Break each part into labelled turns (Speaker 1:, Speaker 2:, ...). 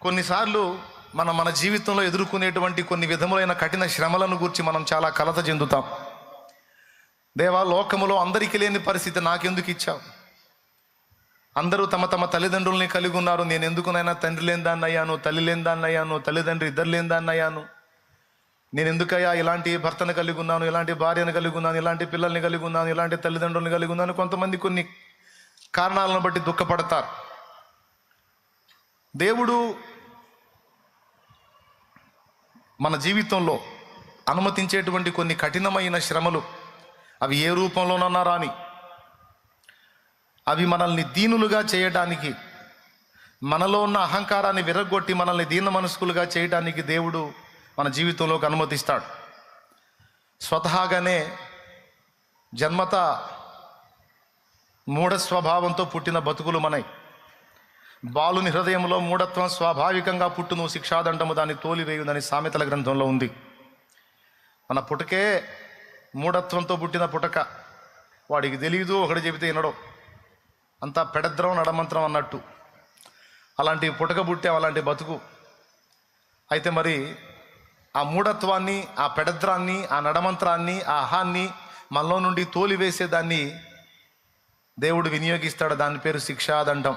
Speaker 1: కొన్నిసార్లు మనం మన జీవితంలో ఎదుర్కొనేటువంటి కొన్ని విధములైన కఠిన శ్రమలను గురించి మనం చాలా కలత చెందుతాం. దేవా లోకములో అందరికీ లేని పరిస్థితి నాకెందుకు ఇచ్చావు? అందరూ తమ తమ తల్లిదండ్రుల్ని కలిగి ఉన్నారు. నేను ఎందుకునైనా తండ్రి లేని దాన్ని అయ్యాను తల్లి లేని దాన్ని అయ్యాను తల్లిదండ్రి ఇద్దరు లేని దాన్ని అయ్యాను నేను ఎందుకయ్యా ఇలాంటి భర్తను కలిగి ఉన్నాను ఇలాంటి భార్యను కలిగి ఉన్నాను ఇలాంటి పిల్లల్ని కలిగి ఉన్నాను ఇలాంటి తల్లిదండ్రులను కలిగి ఉన్నాను. కొంతమంది కొన్ని కారణాలను బట్టి దుఃఖపడతారు. దేవుడు మన జీవితంలో అనుమతించేటువంటి కొన్ని కఠినమైన శ్రమలు అవి ఏ రూపంలోనన్నా రాని అవి మనల్ని దీనులుగా చేయడానికి మనలో ఉన్న అహంకారాన్ని విరగొట్టి మనల్ని దీన మనస్కులుగా చేయడానికి దేవుడు మన జీవితంలోకి అనుమతిస్తాడు. స్వతహాగానే జన్మత మూఢ స్వభావంతో పుట్టిన బతుకులు మనై బాలుని హృదయంలో మూఢత్వం స్వాభావికంగా పుట్టును శిక్షాదండము దాన్ని తోలివేయుదని సామెతల గ్రంథంలో ఉంది. మన పుటకే మూఢత్వంతో పుట్టిన పుటక. వాడికి తెలియదు ఒకటి చెబితే వినడం. అంతా పెడద్రం నడమంత్రం అన్నట్టు. అలాంటి పుటక పుట్టాం అలాంటి బతుకు. అయితే మరి ఆ మూఢత్వాన్ని ఆ పెడద్రాన్ని ఆ నడమంత్రాన్ని ఆ అహాన్ని మనలో నుండి తోలివేసే దాన్ని దేవుడు వినియోగిస్తాడు. దాని పేరు శిక్షాదండం.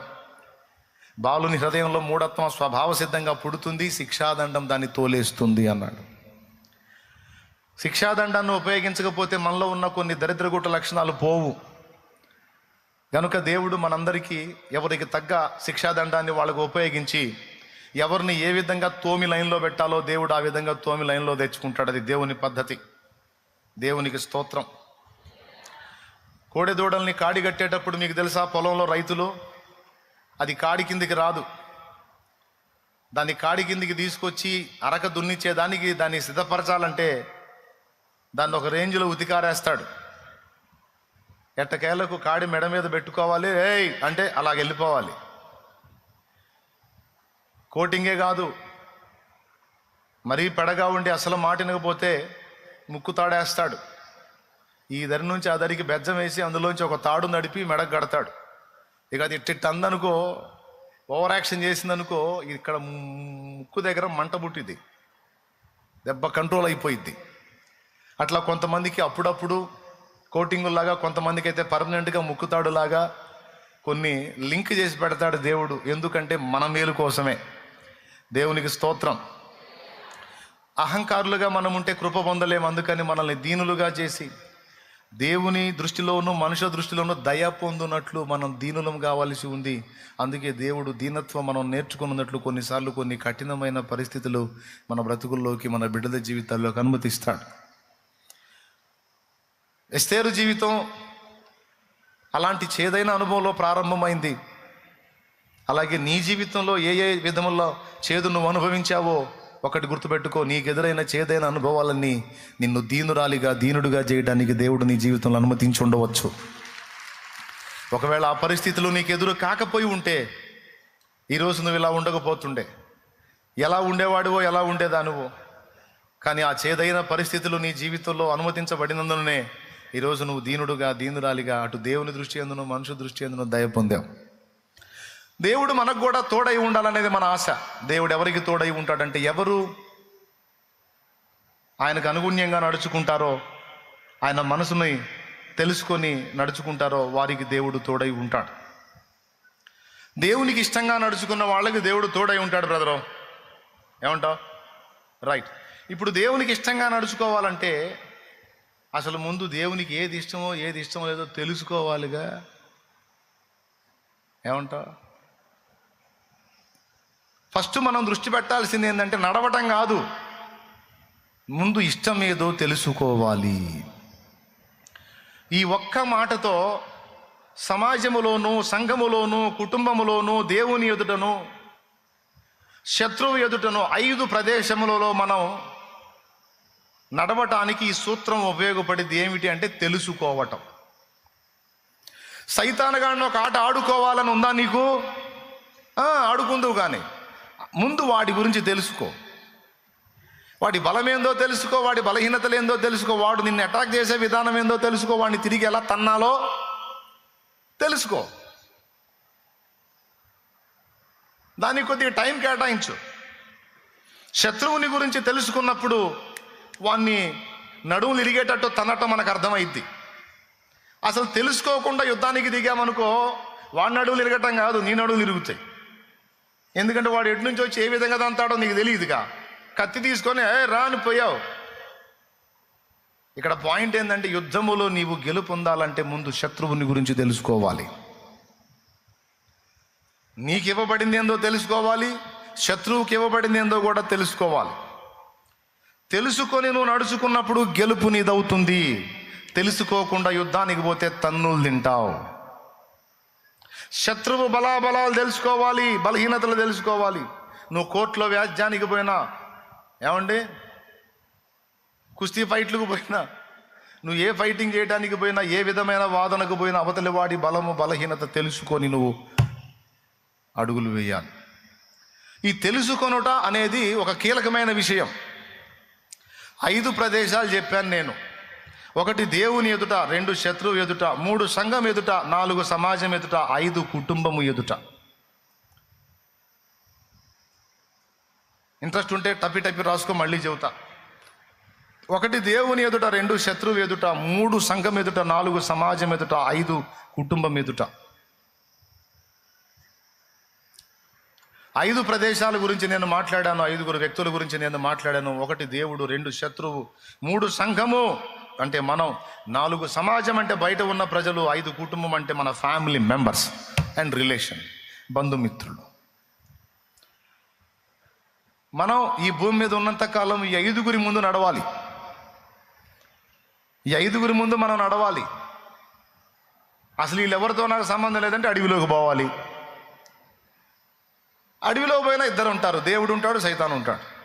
Speaker 1: బాలుని హృదయంలో మూఢత్వం స్వభావ సిద్ధంగా పుడుతుంది శిక్షాదండం దాన్ని తోలేస్తుంది అన్నాడు. శిక్షాదండాన్ని ఉపయోగించకపోతే మనలో ఉన్న కొన్ని దరిద్రగుట లక్షణాలు పోవు. కనుక దేవుడు మనందరికీ ఎవరికి తగ్గ శిక్షాదండాన్ని వాళ్ళకు ఉపయోగించి ఎవరిని ఏ విధంగా తోమి లైన్లో పెట్టాలో దేవుడు ఆ విధంగా తోమి లైన్లో తెచ్చుకుంటాడు. అది దేవుని పద్ధతి. దేవునికి స్తోత్రం. కోడెదూడల్ని కాడి కట్టేటప్పుడు మీకు తెలుసా పొలంలో రైతులు అది కాడి కిందికి రాదు. దాన్ని కాడి కిందికి తీసుకొచ్చి అరక దున్నిచ్చేదానికి దాన్ని సిద్ధపరచాలంటే దాన్ని ఒక రేంజ్లో ఉతికారేస్తాడు. ఎట్టకేళ్ళకు కాడి మెడ మీద పెట్టుకోవాలి ఏయ్! అంటే అలాగ వెళ్ళిపోవాలి. కోటింగే కాదు. మరీ పెడగా ఉండి అసలు మాటినకపోతే ముక్కు తాడేస్తాడు. ఈ దరి నుంచి ఆ దరికి బెజ్జం వేసి అందులోంచి ఒక తాడు నడిపి మెడకు కడతాడు. ఇక అది ఇట్టిట్ అందనుకో ఓవర్ యాక్షన్ చేసిందనుకో ఇక్కడ ముక్కు దగ్గర మంట పుట్టింది దెబ్బ కంట్రోల్ అయిపోయింది అట్లా కొంతమందికి అప్పుడప్పుడు కోటింగులాగా కొంతమందికి అయితే పర్మనెంట్గా ముక్కుతాడులాగా కొన్ని లింక్ చేసి పెడతాడు దేవుడు. ఎందుకంటే మన మేలు కోసమే. దేవునికి స్తోత్రం. అహంకారులుగా మనం ఉంటే కృప పొందలేము అందుకని మనల్ని దీనులుగా చేసి దేవుని దృష్టిలోనూ మనుషుల దృష్టిలోనూ దయ పొందునట్లు మనం దీనులం కావాల్సి ఉంది. అందుకే దేవుడు దీనత్వం మనం నేర్చుకున్నట్లు కొన్నిసార్లు కొన్ని కఠినమైన పరిస్థితులు మన బ్రతుకుల్లోకి మన బిడ్డల జీవితాల్లోకి అనుమతిస్తాడు. ఎస్తేరు జీవితం అలాంటి చేదైన అనుభవంలో ప్రారంభమైంది. అలాగే నీ జీవితంలో ఏ ఏ విధముల్లో చేదు నువ్వు అనుభవించావో ఒకటి గుర్తుపెట్టుకో నీకు ఎదురైన చేదైన అనుభవాలన్నీ నిన్ను దీనురాలిగా దీనుడుగా చేయడానికి దేవుడు నీ జీవితంలో అనుమతించి ఉండవచ్చు. ఒకవేళ ఆ పరిస్థితులు నీకు ఎదురు కాకపోయి ఉంటే ఈరోజు నువ్వు ఇలా ఉండకపోతుండే. ఎలా ఉండేవాడివో ఎలా ఉండేదానివో. కానీ ఆ చేదైన పరిస్థితులు నీ జీవితంలో అనుమతించబడినందునే ఈరోజు నువ్వు దీనుడుగా దీనురాలిగా అటు దేవుని దృష్టి ఎందును మనుషు దృష్టి ఎందును దయ పొందావు. దేవుడు మనకు కూడా తోడై ఉండాలనేది మన ఆశ. దేవుడు ఎవరికి తోడై ఉంటాడంటే ఎవరు ఆయనకు అనుగుణ్యంగా నడుచుకుంటారో ఆయన మనసుని తెలుసుకొని నడుచుకుంటారో వారికి దేవుడు తోడై ఉంటాడు. దేవునికి ఇష్టంగా నడుచుకున్న వాళ్ళకి దేవుడు తోడై ఉంటాడు బ్రదరు. ఏమంటావు? రైట్. ఇప్పుడు దేవునికి ఇష్టంగా నడుచుకోవాలంటే అసలు ముందు దేవునికి ఏది ఇష్టమో ఏది ఇష్టమో లేదో తెలుసుకోవాలిగా. ఏమంటావు? ఫస్ట్ మనం దృష్టి పెట్టాల్సింది ఏంటంటే నడవటం కాదు. ముందు ఇష్టం ఏదో తెలుసుకోవాలి. ఈ ఒక్క మాటతో సమాజములోనూ సంఘములోను కుటుంబములోనూ దేవుని ఎదుటను శత్రువు ఎదుటను ఐదు ప్రదేశములలో మనం నడవటానికి ఈ సూత్రం ఉపయోగపడేది ఏమిటి అంటే తెలుసుకోవటం. సైతానగాడిని ఒక ఆట ఆడుకోవాలని ఉందా నీకు? ఆడుకుందువు కానీ ముందు వాడి గురించి తెలుసుకో. వాడి బలం ఏందో తెలుసుకో వాడి బలహీనతలు ఏందో తెలుసుకో వాడు నిన్ను అటాక్ చేసే విధానం ఏందో తెలుసుకో వాడిని తిరిగి ఎలా తన్నాలో తెలుసుకో. దానికి కొద్దిగా టైం కేటాయించు. శత్రువుని గురించి తెలుసుకున్నప్పుడు వాణ్ణి నడుములు ఇరిగేటట్టు తనటం మనకు అర్థమైద్ది. అసలు తెలుసుకోకుండా యుద్ధానికి దిగామనుకో వాడి నడువులు ఇరగటం కాదు నీ నడువులు ఇరుగుతాయి. ఎందుకంటే వాడు ఎటు నుంచి వచ్చి ఏ విధంగా దంతాడో నీకు తెలియదుగా. కత్తి తీసుకొని ఏ పోయావు. ఇక్కడ పాయింట్ ఏంటంటే యుద్ధములో నీవు గెలుపొందాలంటే ముందు శత్రువుని గురించి తెలుసుకోవాలి. నీకు ఇవ్వబడింది ఏందో తెలుసుకోవాలి శత్రువుకి ఇవ్వబడింది ఏందో కూడా తెలుసుకోవాలి. తెలుసుకొని నువ్వు నడుచుకున్నప్పుడు గెలుపు నీదవుతుంది. తెలుసుకోకుండా యుద్ధానికి పోతే తన్నులు తింటావు. శత్రువు బలాబలాలు తెలుసుకోవాలి బలహీనతలు తెలుసుకోవాలి. నువ్వు కోర్టులో వ్యాజ్యానికి పోయినా ఏమండి? కుస్తీ ఫైట్లకు పోయినా నువ్వు ఏ ఫైటింగ్ చేయడానికి పోయినా ఏ విధమైన వాదనకు పోయినా అవతలి వాడి బలము బలహీనత తెలుసుకొని నువ్వు అడుగులు వేయాలి. ఈ తెలుసుకొనుట అనేది ఒక కీలకమైన విషయం. ఐదు ప్రదేశాలు చెప్పాను నేను. ఒకటి దేవుని ఎదుట రెండు శత్రువు ఎదుట మూడు సంఘం ఎదుట నాలుగు సమాజం ఎదుట ఐదు కుటుంబము ఎదుట. ఇంట్రెస్ట్ ఉంటే టప్పి టప్పి రాసుకో మళ్ళీ చెబుతా. ఒకటి దేవుని ఎదుట రెండు శత్రువు ఎదుట మూడు సంఘం ఎదుట నాలుగు సమాజం ఎదుట ఐదు కుటుంబం ఎదుట. ఐదు ప్రదేశాల గురించి నేను మాట్లాడాను ఐదుగురు వ్యక్తుల గురించి నేను మాట్లాడాను. ఒకటి దేవుడు రెండు శత్రువు మూడు సంఘము. అంటే మనం నాలుగు సమాజం అంటే బయట ఉన్న ప్రజలు ఐదు కుటుంబం అంటే మన ఫ్యామిలీ మెంబర్స్ అండ్ రిలేషన్ బంధుమిత్రులు. మనం ఈ భూమి మీద ఉన్నంత కాలం ఈ ఐదుగురి ముందు నడవాలి. ఈ ఐదుగురి ముందు మనం నడవాలి. అసలు వీళ్ళెవరితో నాకు సంబంధం లేదంటే అడవిలోకి పోవాలి. అడవిలో పోయినా ఇద్దరు ఉంటారు. దేవుడు ఉంటాడు సైతాన్ ఉంటాడు.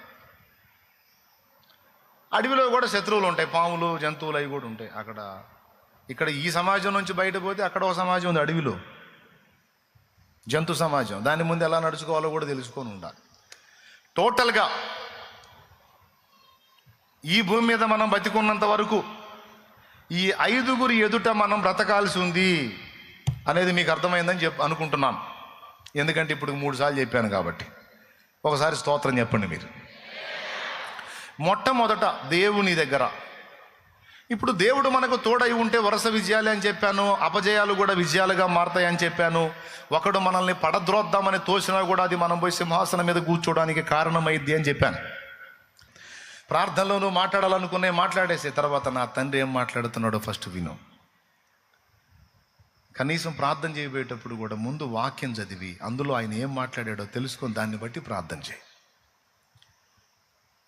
Speaker 1: అడవిలో కూడా శత్రువులు ఉంటాయి. పాములు జంతువులు అవి కూడా ఉంటాయి అక్కడ. ఇక్కడ ఈ సమాజం నుంచి బయట పోతే అక్కడ ఒక సమాజం ఉంది అడవిలో. జంతు సమాజం. దాని ముందు ఎలా నడుచుకోవాలో కూడా తెలుసుకొని ఉండాలి. టోటల్గా ఈ భూమి మీద మనం బతికున్నంత వరకు ఈ ఐదుగురి ఎదుట మనం బ్రతకాల్సి ఉంది అనేది మీకు అర్థమైందని చెప్ అనుకుంటున్నాను. ఎందుకంటే ఇప్పుడు మూడు సార్లు చెప్పాను కాబట్టి. ఒకసారి స్తోత్రం చెప్పండి మీరు. మొట్టమొదట దేవుని దగ్గర. ఇప్పుడు దేవుడు మనకు తోడై ఉంటే వరుస విజయాలే అని చెప్పాను అపజయాలు కూడా విజయాలుగా మారతాయని చెప్పాను. ఒకడు మనల్ని పడద్రోద్దామని తోసినా కూడా అది మనం పోయి సింహాసనం మీద కూర్చోడానికి కారణమైద్ది అని చెప్పాను. ప్రార్థనలోనూ మాట్లాడాలనుకునే మాట్లాడేసే తర్వాత నా తండ్రి ఏం మాట్లాడుతున్నాడో ఫస్ట్ విను. కనీసం ప్రార్థన చేయబోయేటప్పుడు కూడా ముందు వాక్యం చదివి అందులో ఆయన ఏం మాట్లాడాడో తెలుసుకొని దాన్ని బట్టి ప్రార్థన చేయి.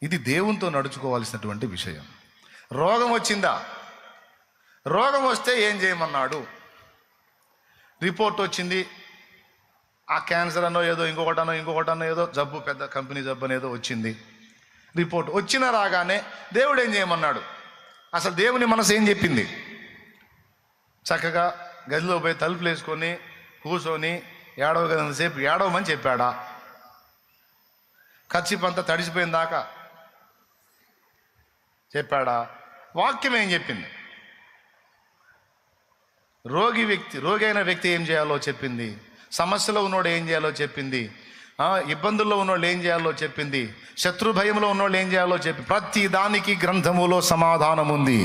Speaker 1: ఇది దేవునితో నడుచుకోవాల్సినటువంటి విషయం. రోగం వచ్చిందా? రోగం వస్తే ఏం చేయమన్నాడు? రిపోర్ట్ వచ్చింది. ఆ క్యాన్సర్ అనో ఏదో ఇంకొకటనో ఇంకొకటనో ఏదో జబ్బు పెద్ద కంపెనీ జబ్బు అనేదో వచ్చింది. రిపోర్ట్ వచ్చిన రాగానే దేవుడు ఏం చేయమన్నాడు? అసలు దేవుని మనసు ఏం చెప్పింది? చక్కగా గదిలో పోయి తలుపులు వేసుకొని కూర్చొని ఏడవ గదిసేపు ఏడవమని చెప్పాడా? ఖర్చు అంతా తడిసిపోయిన దాకా చెప్పాడా? వాక్యం ఏం చెప్పింది? రోగి వ్యక్తి రోగి అయిన వ్యక్తి ఏం చేయాలో చెప్పింది? సమస్యలో ఉన్నోడు ఏం చేయాలో చెప్పింది? ఇబ్బందుల్లో ఉన్నోళ్ళు ఏం చేయాలో చెప్పింది? శత్రు భయంలో ఉన్నోళ్ళు ఏం చేయాలో చెప్పి ప్రతి దానికి గ్రంథములో సమాధానం ఉంది.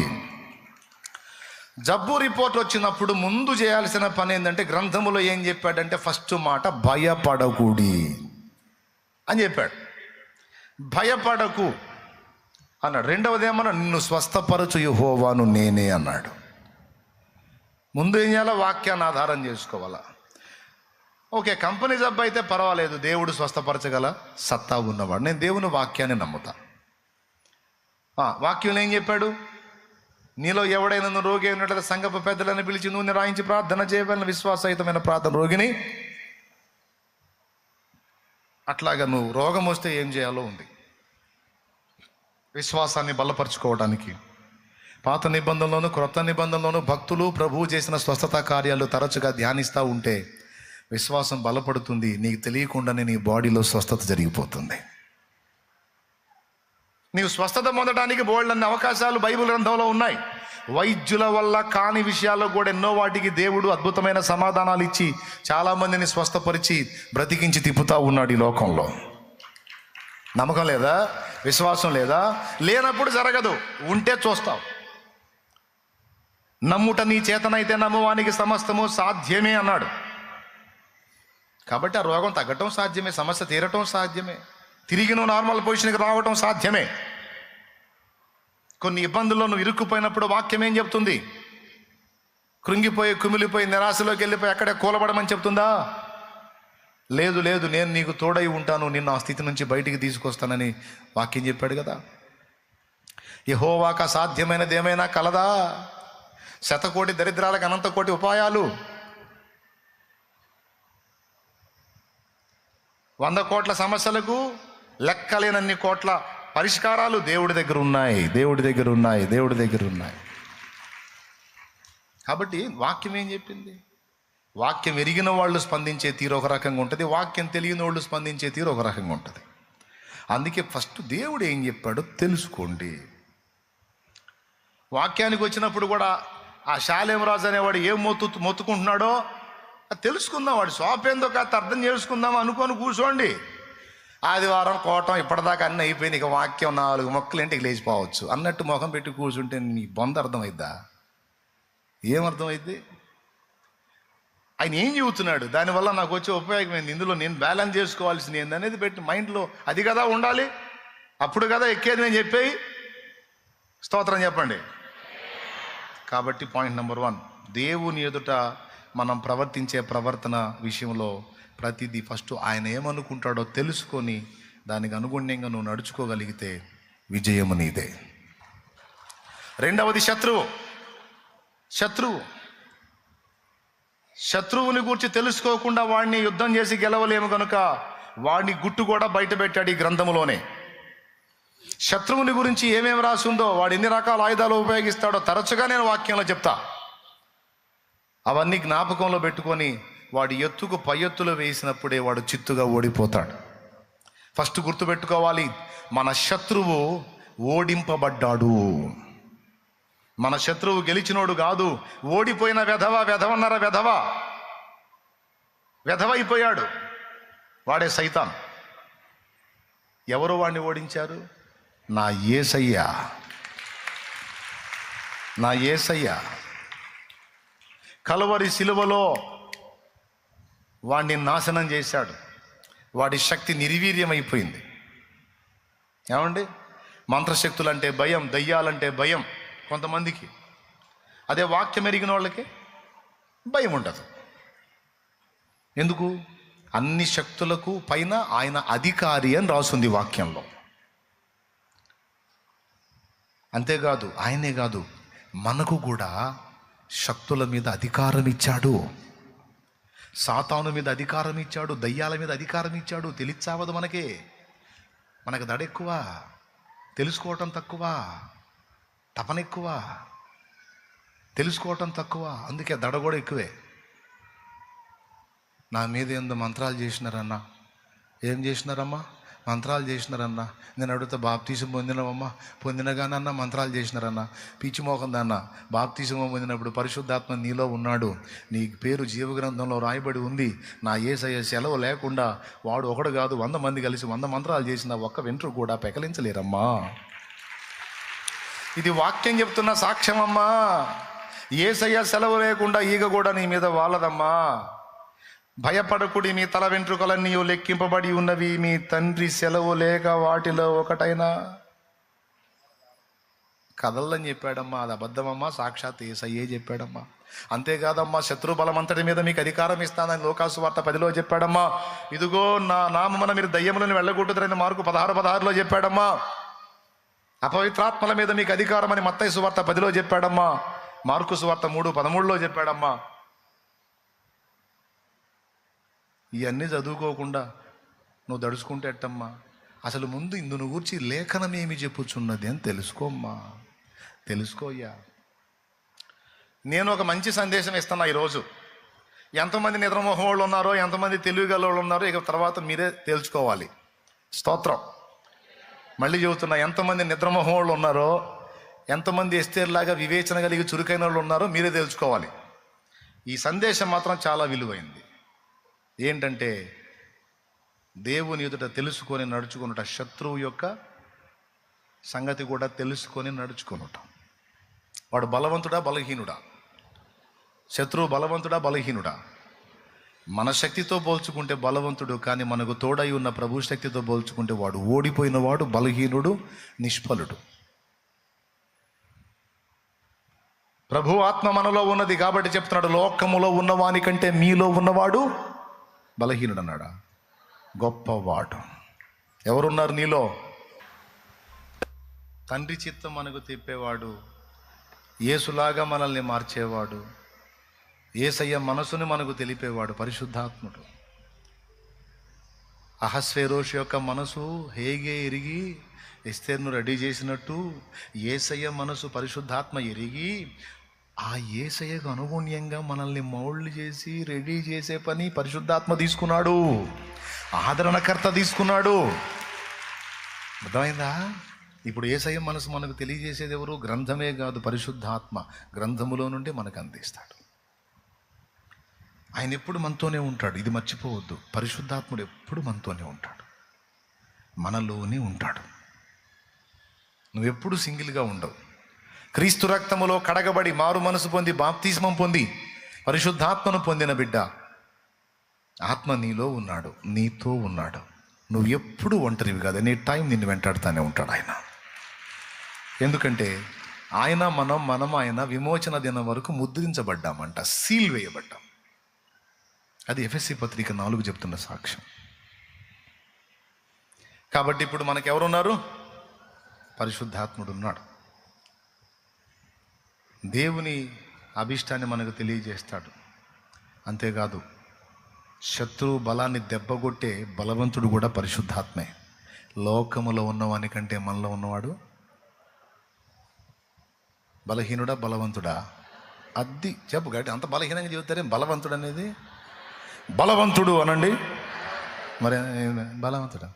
Speaker 1: జబ్బు రిపోర్ట్ వచ్చినప్పుడు ముందు చేయాల్సిన పని ఏంటంటే గ్రంథములో ఏం చెప్పాడంటే ఫస్ట్ మాట భయపడకూడి అని చెప్పాడు. భయపడకు. అన్నాడు. రెండవది ఏమన్నా నిన్ను స్వస్థపరచు యెహోవాను నేనే అన్నాడు. ముందు ఏం చేయాలో? వాక్యాన్ని ఆధారం చేసుకోవాలా? ఓకే కంపెనీ జబ్బు అయితే పర్వాలేదు. దేవుడు స్వస్థపరచగల సత్తా ఉన్నవాడు. నేను దేవుని వాక్యాన్ని నమ్ముతా. వాక్యంలో ఏం చెప్పాడు? నీలో ఎవడైనా నువ్వు రోగి ఉన్నట్లయితే సంగప పెద్దలను పిలిచి నువ్వు నిరాయించి ప్రార్థన చేయవలన. విశ్వాసయుతమైన ప్రార్థన రోగిని. అట్లాగా నువ్వు రోగం వస్తే ఏం చేయాలో ఉంది. విశ్వాసాన్ని బలపరుచుకోవడానికి పాత నిబంధనలోను క్రొత్త నిబంధనలోను భక్తులు ప్రభువు చేసిన స్వస్థత కార్యాలు తరచుగా ధ్యానిస్తూ ఉంటే విశ్వాసం బలపడుతుంది. నీకు తెలియకుండానే నీ బాడీలో స్వస్థత జరిగిపోతుంది. నీవు స్వస్థత పొందడానికి బోల్డన్ని అవకాశాలు బైబిల్ గ్రంథంలో ఉన్నాయి. వైద్యుల వల్ల కాని విషయాల్లో కూడా ఎన్నో వాటికి దేవుడు అద్భుతమైన సమాధానాలు ఇచ్చి చాలామందిని స్వస్థపరిచి బ్రతికించి తిప్పుతా ఉన్నాడు ఈ లోకంలో. నమ్మకం లేదా? విశ్వాసం లేదా? లేనప్పుడు జరగదు. ఉంటే చూస్తావు. నమ్ముట నీ చేతనైతే నమ్మువానికి సమస్తము సాధ్యమే అన్నాడు. కాబట్టి ఆ రోగం తగ్గటం సాధ్యమే సమస్య తీరటం సాధ్యమే. తిరిగి నువ్వు నార్మల్ పొజిషన్కి రావటం సాధ్యమే. కొన్ని ఇబ్బందుల్లో నువ్వు ఇరుక్కుపోయినప్పుడు వాక్యం ఏం చెప్తుంది? కృంగిపోయి కుమిలిపోయి నిరాశలోకి వెళ్ళిపోయి అక్కడే కూలబడమని చెప్తుందా? లేదు లేదు నేను నీకు తోడై ఉంటాను నిన్ను ఆ స్థితి నుంచి బయటికి తీసుకొస్తానని వాక్యం చెప్పాడు కదా. యహోవాక సాధ్యమైనది ఏమైనా కలదా? శతకోటి దరిద్రాలకు అనంత కోటి ఉపాయాలు. వంద కోట్ల సమస్యలకు లెక్కలేనన్ని కోట్ల పరిష్కారాలు దేవుడి దగ్గర ఉన్నాయి దేవుడి దగ్గర ఉన్నాయి దేవుడి దగ్గర ఉన్నాయి. కాబట్టి వాక్యం ఏం చెప్పింది? వాక్యం ఎరిగిన వాళ్ళు స్పందించే తీరు ఒక రకంగా ఉంటుంది వాక్యం తెలియని వాళ్ళు స్పందించే తీరు ఒక రకంగా ఉంటుంది. అందుకే ఫస్ట్ దేవుడు ఏం చెప్పాడో తెలుసుకోండి. వాక్యానికి వచ్చినప్పుడు కూడా ఆ శాలేమరాజు అనేవాడు ఏం మొత్తు మొత్తుకుంటున్నాడో తెలుసుకుందాం వాడు షాప్ ఏందో కాస్త అర్థం చేసుకుందాం అనుకొని కూర్చోండి. ఆదివారం కోటం ఇప్పటిదాకా అన్నీ అయిపోయింది ఇక వాక్యం నాలుగు మొక్కలు ఇంటికి లేచిపోవచ్చు అన్నట్టు ముఖం పెట్టి కూర్చుంటే నీ బొంద అర్థమైద్దా? ఏమర్థమైద్ది ఆయన ఏం చెబుతున్నాడు? దానివల్ల నాకు వచ్చే ఉపయోగమైంది ఇందులో నేను బ్యాలెన్స్ చేసుకోవాల్సింది ఏంది అనేది పెట్టి మైండ్లో అది కదా ఉండాలి. అప్పుడు కదా ఎక్కేది నేను చెప్పేయి స్తోత్రం చెప్పండి. కాబట్టి పాయింట్ నెంబర్ వన్ దేవుని ఎదుట మనం ప్రవర్తించే ప్రవర్తన విషయంలో ప్రతిదీ ఫస్ట్ ఆయన ఏమనుకుంటాడో తెలుసుకొని దానికి అనుగుణ్యంగా నువ్వు నడుచుకోగలిగితే విజయము నీదే. రెండవది శత్రువు. శత్రువు. శత్రువుని గురించి తెలుసుకోకుండా వాడిని యుద్ధం చేసి గెలవలేము కనుక వాడిని గుట్టు కూడా బయట పెట్టాడు ఈ గ్రంథములోనే. శత్రువుని గురించి ఏమేమి రాసి ఉందో వాడు ఎన్ని రకాల ఆయుధాలు ఉపయోగిస్తాడో తరచుగా నేను వాక్యంలో చెప్తా. అవన్నీ జ్ఞాపకంలో పెట్టుకొని వాడి ఎత్తుకు పై ఎత్తులో వేసినప్పుడే వాడు చిత్తుగా ఓడిపోతాడు. ఫస్ట్ గుర్తుపెట్టుకోవాలి మన శత్రువు ఓడింపబడ్డాడు. మన శత్రువు గెలిచినోడు కాదు. ఓడిపోయిన వెధవ వెధవన్నర వెధవ. వెధవైపోయాడు. వాడే సైతాన్. ఎవరు వాడిని ఓడించారు? నా ఏసయ్యా. నా ఏసయ్యా. కలవరి సిలువలో వాడిని నాశనం చేశాడు. వాడి శక్తి నిర్వీర్యమైపోయింది. ఏమండి? మంత్రశక్తులంటే భయం దయ్యాలంటే భయం. కొంతమందికి. అదే వాక్యం ఎరిగిన వాళ్ళకి భయం ఉండదు. ఎందుకు? అన్ని శక్తులకు పైన ఆయన అధికారి అని రాసుంది వాక్యంలో. అంతేకాదు ఆయనే కాదు మనకు కూడా శక్తుల మీద అధికారం ఇచ్చాడు. సాతాను మీద అధికారం ఇచ్చాడు దయ్యాల మీద అధికారం ఇచ్చాడు. తెలిసావదు మనకే. మనకు దడ ఎక్కువ తెలుసుకోవటం తక్కువ. తపన ఎక్కువ తెలుసుకోవటం తక్కువ అందుకే దడ కూడా ఎక్కువే. నా మీద ఏందో మంత్రాలు చేసినారన్నా? ఏం చేసినారమ్మా? మంత్రాలు చేసినారన్నా. నేను అడిగితే బాప్తీసం పొందినవమ్మా? పొందినగానన్నా మంత్రాలు చేసినారన్నా. పిచ్చి మోకం దాన్న. బాప్తీసం పొందినప్పుడు పరిశుద్ధాత్మ నీలో ఉన్నాడు. నీ పేరు జీవగ్రంథంలో రాయబడి ఉంది. నా ఏసయ్య సెలవు లేకుండా వాడు ఒకడు కాదు. వంద మంది కలిసి వంద మంత్రాలు చేసిన ఒక్క వెంట్రు కూడా పెకలించలేరమ్మా. ఇది వాక్యం చెప్తున్న సాక్ష్యమమ్మా. ఏసయ్య సెలవు లేకుండా ఈగ కూడా నీ మీద వాళ్ళదమ్మా భయపడకుడి మీ తల వెంట్రుకలన్నీ లెక్కింపబడి ఉన్నవి మీ తండ్రి సెలవు లేక వాటిలో ఒకటైనా. కథలని చెప్పాడమ్మా అది అబద్ధమమ్మా సాక్షాత్ ఏసయ్యే చెప్పాడమ్మా. అంతేకాదమ్మా శత్రు అంతటి మీద మీకు అధికారం ఇస్తానని లోకాసు వార్త పదిలో చెప్పాడమ్మా. ఇదిగో నా నామమున మీరు దయ్యములను వెళ్ళగొట్టుదరని మార్కు పదహారు పదహారులో చెప్పాడమ్మా. అపవిత్రాత్మల మీద మీకు అధికారం అని మత్తయ్య సువార్త పదిలో చెప్పాడమ్మా. మార్కు సువార్త మూడు పదమూడులో చెప్పాడమ్మా. ఇవన్నీ చదువుకోకుండా నువ్వు దడుచుకుంటే ఎట్టమ్మా? అసలు ముందు ఇందును గూర్చి లేఖనం ఏమి చెప్పుచున్నది అని తెలుసుకోమ్మా. తెలుసుకోయ్యా నేను ఒక మంచి సందేశం ఇస్తున్నా ఈరోజు. ఎంతమంది నిద్రమోహం వాళ్ళు ఉన్నారో ఎంతమంది తెలివిగల వాళ్ళు ఉన్నారో ఇక తర్వాత మీరే తెలుసుకోవాలి. స్తోత్రం. మళ్ళీ చెబుతున్నా ఎంతమంది నిద్రమోహం వాళ్ళు ఉన్నారో ఎంతమంది ఎస్తేర్లాగా వివేచన కలిగి చురుకైన వాళ్ళు ఉన్నారో మీరే తెలుసుకోవాలి. ఈ సందేశం మాత్రం చాలా విలువైంది. ఏంటంటే దేవుని ఎదుట తెలుసుకొని నడుచుకున్నట శత్రువు యొక్క సంగతి కూడా తెలుసుకొని నడుచుకునుట. వాడు బలవంతుడా బలహీనుడా? శత్రువు బలవంతుడా బలహీనుడా? మన శక్తితో పోల్చుకుంటే బలవంతుడు కానీ మనకు తోడై ఉన్న ప్రభు శక్తితో పోల్చుకుంటే వాడు ఓడిపోయిన వాడు బలహీనుడు నిష్ఫలుడు. ప్రభు ఆత్మ మనలో ఉన్నది కాబట్టి చెప్తున్నాడు లోకములో ఉన్నవాని కంటే మీలో ఉన్నవాడు బలహీనుడు అన్నాడా గొప్పవాడు. ఎవరున్నారు నీలో? తండ్రి చిత్తం మనకు తిప్పేవాడు ఏసులాగా మనల్ని మార్చేవాడు. ఏసయ్య మనసుని మనకు తెలిపేవాడు పరిశుద్ధాత్ముడు. అహస్వేరోష్ యొక్క మనసు హేగే ఎరిగి ఎస్తేర్ను రెడీ చేసినట్టు ఏసయ్య మనసు పరిశుద్ధాత్మ ఎరిగి ఆ ఏసయ్యకు అనుగుణ్యంగా మనల్ని మౌళ్ళు చేసి రెడీ చేసే పని పరిశుద్ధాత్మ తీసుకున్నాడు. ఆదరణకర్త తీసుకున్నాడు. అర్థమైందా? ఇప్పుడు ఏసయ్య మనసు మనకు తెలియజేసేది ఎవరు? గ్రంథమే కాదు పరిశుద్ధాత్మ. గ్రంథములో నుండి మనకు అందిస్తాడు. ఆయన ఎప్పుడు మనతోనే ఉంటాడు. ఇది మర్చిపోవద్దు. పరిశుద్ధాత్ముడు ఎప్పుడు మనతోనే ఉంటాడు. మనలోనే ఉంటాడు. నువ్వెప్పుడు సింగిల్గా ఉండవు. క్రీస్తు రక్తములో కడగబడి మారు మనసు పొంది బాప్తిస్మం పొంది పరిశుద్ధాత్మను పొందిన బిడ్డ ఆత్మ నీలో ఉన్నాడు నీతో ఉన్నాడు. నువ్వు ఎప్పుడు ఒంటరివి కాదు. నీ టైం నిన్ను వెంటాడుతూనే ఉంటాడు ఆయన. ఎందుకంటే ఆయన మనం మనం ఆయన విమోచన దినం వరకు ముద్రించబడ్డామంట సీల్ వేయబడ్డాం. అది ఎఫ్ఎస్సి పత్రిక నాలుగు చెప్తున్న సాక్ష్యం. కాబట్టి ఇప్పుడు మనకు ఎవరున్నారు పరిశుద్ధాత్ముడు ఉన్నాడు దేవుని అభిష్టాన్ని మనకు తెలియజేస్తాడు. అంతేకాదు శత్రువు బలాన్ని దెబ్బగొట్టే బలవంతుడు కూడా పరిశుద్ధాత్మే. లోకములో ఉన్నవాని కంటే మనలో ఉన్నవాడు బలహీనుడా బలవంతుడా? అద్ది. చెప్పు గట్టి అంత బలహీనంగా చెబుతారేం? బలవంతుడు అనేది బలవంతుడు అనండి. మరి బలవంతుడా?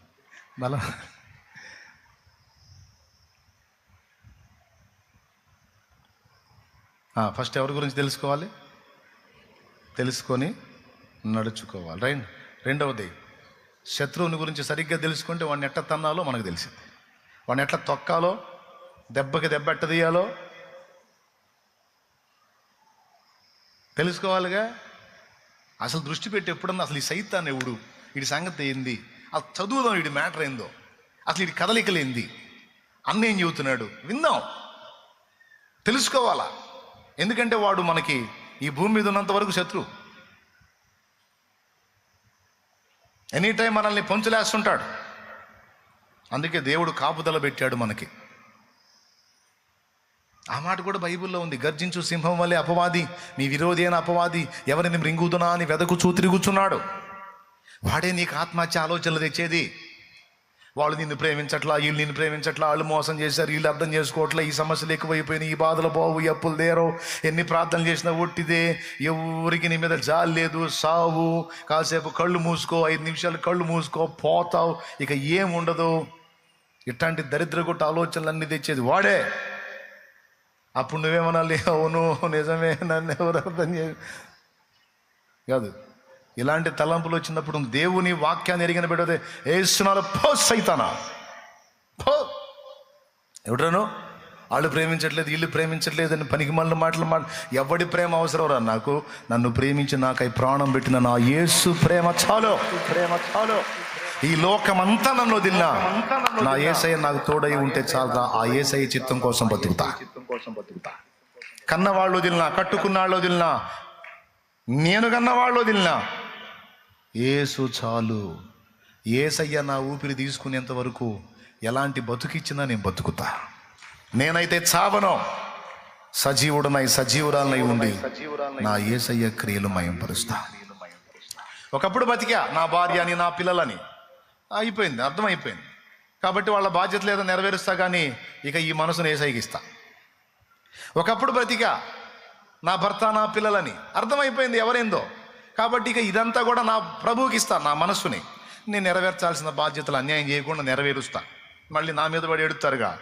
Speaker 1: బల ఫస్ట్ ఎవరి గురించి తెలుసుకోవాలి? తెలుసుకొని నడుచుకోవాలి. రైట్? రెండవది శత్రువుని గురించి సరిగ్గా తెలుసుకుంటే వాడిని ఎట్ట తన్నాలో మనకు తెలిసింది. వాడిని ఎట్లా తొక్కాలో దెబ్బకి దెబ్బ ఎట్ట తీయాలో తెలుసుకోవాలిగా? అసలు దృష్టి పెట్టి ఎప్పుడన్నా అసలు ఈ సైతాన్ని ఎవడు? వీడి సంగతి ఏంది? అసలు చదువుదాం వీడి మ్యాటర్ ఏందో? అసలు వీడి కదలికలు ఏంది? అన్న ఏం చెబుతున్నాడు? విందాం తెలుసుకోవాలా? ఎందుకంటే వాడు మనకి ఈ భూమి మీద ఉన్నంత వరకు శత్రు. ఎనీ టైం మనల్ని పొంచలేస్తుంటాడు. అందుకే దేవుడు కాపుదల పెట్టాడు మనకి. ఆ మాట కూడా బైబిల్లో ఉంది. గర్జించు సింహం వల్లే అపవాది నీ విరోధి అయిన అపవాది ఎవరిని మృంగుతున్నా అని వెదకుచూ తిరుగుచున్నాడు. వాడే నీకు ఆత్మహత్య ఆలోచనలు తెచ్చేది? వాళ్ళు నిన్ను ప్రేమించట్లా వీళ్ళు నిన్ను ప్రేమించట్లా వాళ్ళు మోసం చేశారు వీళ్ళు అర్థం చేసుకోవట్లే ఈ సమస్యలు ఎక్కువైపోయినాయి ఈ బాధలు బావు అప్పులు దేరో ఎన్ని ప్రార్థనలు చేసినా ఒట్టిదే ఎవరికి నీ మీద జాలి లేదు సావు కాసేపు కళ్ళు మూసుకో ఐదు నిమిషాలు కళ్ళు మూసుకో పోతావు ఇక ఏం ఉండదు. ఇట్లాంటి దరిద్రగొట్ట ఆలోచనలన్నీ తెచ్చేది వాడే. అప్పుడు నువ్వేమనాలి అవును నిజమే నన్ను ఎవరు అర్థం చే కాదు. ఇలాంటి తలంపులు వచ్చినప్పుడు దేవుని వాక్యాన్ని ఎరిగిన బిడ్డదే ఏసునాలు పో సైతానా. పో. ఎవడను వాళ్ళు ప్రేమించట్లేదు వీళ్ళు ప్రేమించట్లేదు అని పనికి మళ్ళీ మాటలు మాట ఎవడి ప్రేమ అవసరం రా నాకు? నన్ను ప్రేమించి నాకై ప్రాణం పెట్టిన నా యేసు ప్రేమ చాలు. ప్రేమ చాలు ఈ లోకమంతా నన్ను వదిలినా నా ఏసయ్య నాకు తోడై ఉంటే చాలు ఆ ఏసయ్య చిత్తం కోసం బతుకుతా. కన్నవాళ్ళు వదిలినా కట్టుకున్నాళ్ళు వదిలినా నేను కన్నవాళ్ళు వదిలినా ఏసు చాలు. ఏసయ్య నా ఊపిరి తీసుకునేంత వరకు ఎలాంటి బతుకిచ్చినా నేను బతుకుతా. నేనైతే చావను. సజీవుడనై సజీవురాలనై ఉండి నా ఏసయ్య క్రియలు మయంపరుస్తా. ఒకప్పుడు బతికా నా భార్య అని నా పిల్లలని. అయిపోయింది అర్థమైపోయింది. కాబట్టి వాళ్ళ బాధ్యత లేదా నెరవేరుస్తా కానీ ఇక ఈ మనసును ఏసైకి ఇస్తా. ఒకప్పుడు బ్రతికా నా భర్త నా పిల్లలని. అర్థమైపోయింది ఎవరేందో. కాబట్టి ఇక ఇదంతా కూడా నా ప్రభువుకి ఇస్తాను నా మనస్సుని. నేను నెరవేర్చాల్సిన బాధ్యతలు అన్యాయం చేయకుండా నెరవేరుస్తా. మళ్ళీ నా మీద పడి ఎడుతారుగా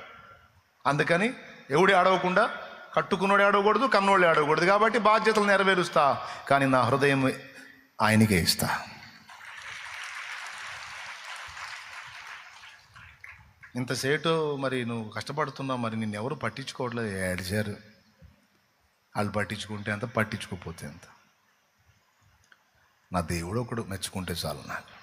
Speaker 1: అందుకని ఎవడి ఆడవకుండా కట్టుకున్నోడు ఆడకూడదు కన్నోళ్ళు ఆడవకూడదు కాబట్టి బాధ్యతలు నెరవేరుస్తా. కానీ నా హృదయం ఆయనకే ఇస్తా. ఇంతసేటు మరి నువ్వు కష్టపడుతున్నావు మరి నిన్ను ఎవరు పట్టించుకోవట్లేదు. ఏడిచారు వాళ్ళు పట్టించుకుంటే అంత పట్టించుకోకపోతే అంత. నా దేవుడు ఒకడు మెచ్చుకుంటే చాలు నాకు.